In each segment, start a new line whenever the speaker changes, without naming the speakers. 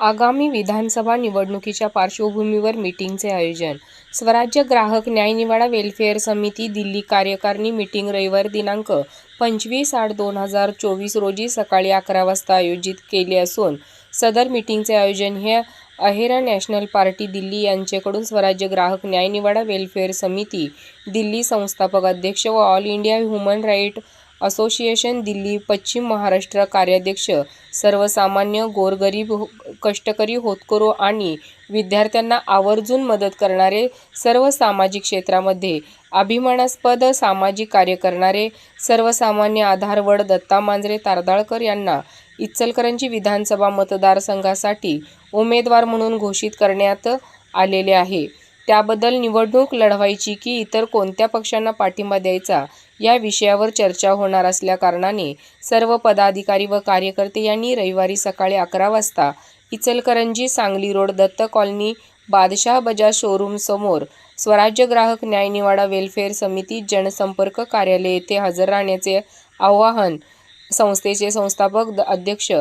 आगामी विधानसभा निवडणुकीच्या पार्श्वभूमीवर मीटिंगचे आयोजन. स्वराज्य ग्राहक न्यायनिवाडा वेलफेअर वेल्फेअर समिती दिल्ली कार्यकारिणी मीटिंग रविवार दिनांक पंचवीस आठ दोन हजार चोवीस रोजी सकाळी अकरा वाजता आयोजित केले असून सदर मीटिंगचे आयोजन हे अहेरा नॅशनल पार्टी दिल्ली यांचेकडून स्वराज्य ग्राहक न्यायनिवाडा वेलफेअर वेल्फेअर समिती दिल्ली संस्थापक अध्यक्ष व All India Human Right Association Delhi पश्चिम महाराष्ट्र कार्याध्यक्ष सर्वसामान्य गोरगरीब कष्टकरी होतकरू आणि विद्यार्थ्यांना आवर्जून मदत करणारे सर्व सामाजिक क्षेत्रामध्ये अभिमानास्पद सामाजिक कार्य करणारे सर्वसामान्य आधारवड दत्ता मांजरे तारदाळकर यांना इचलकरंजी विधानसभा मतदारसंघासाठी उमेदवार म्हणून घोषित करण्यात आलेले आहे. त्याबद्दल निवडणूक लढवायची की इतर कोणत्या पक्षांना पाठिंबा द्यायचा या विषयावर चर्चा होणार असल्याकारणाने सर्व पदाधिकारी व कार्यकर्ते यांनी रविवारी सकाळी अकरा वाजता Ichalkaranji Sangli road Datta colony Badshah Bajaj showroom समोर स्वराज्य ग्राहक न्यायनिवाडा वेलफेअर समिती जनसंपर्क कार्यालय येथे हजर राहण्याचे आवाहन संस्थेचे संस्थापक द- अध्यक्ष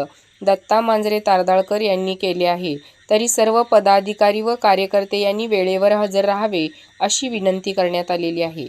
दत्ता मांजरे तारदाळकर यांनी केले आहे. तरी सर्व पदाधिकारी व कार्यकर्ते यांनी वेळेवर हजर राहावे अशी विनंती करण्यात आलेली आहे.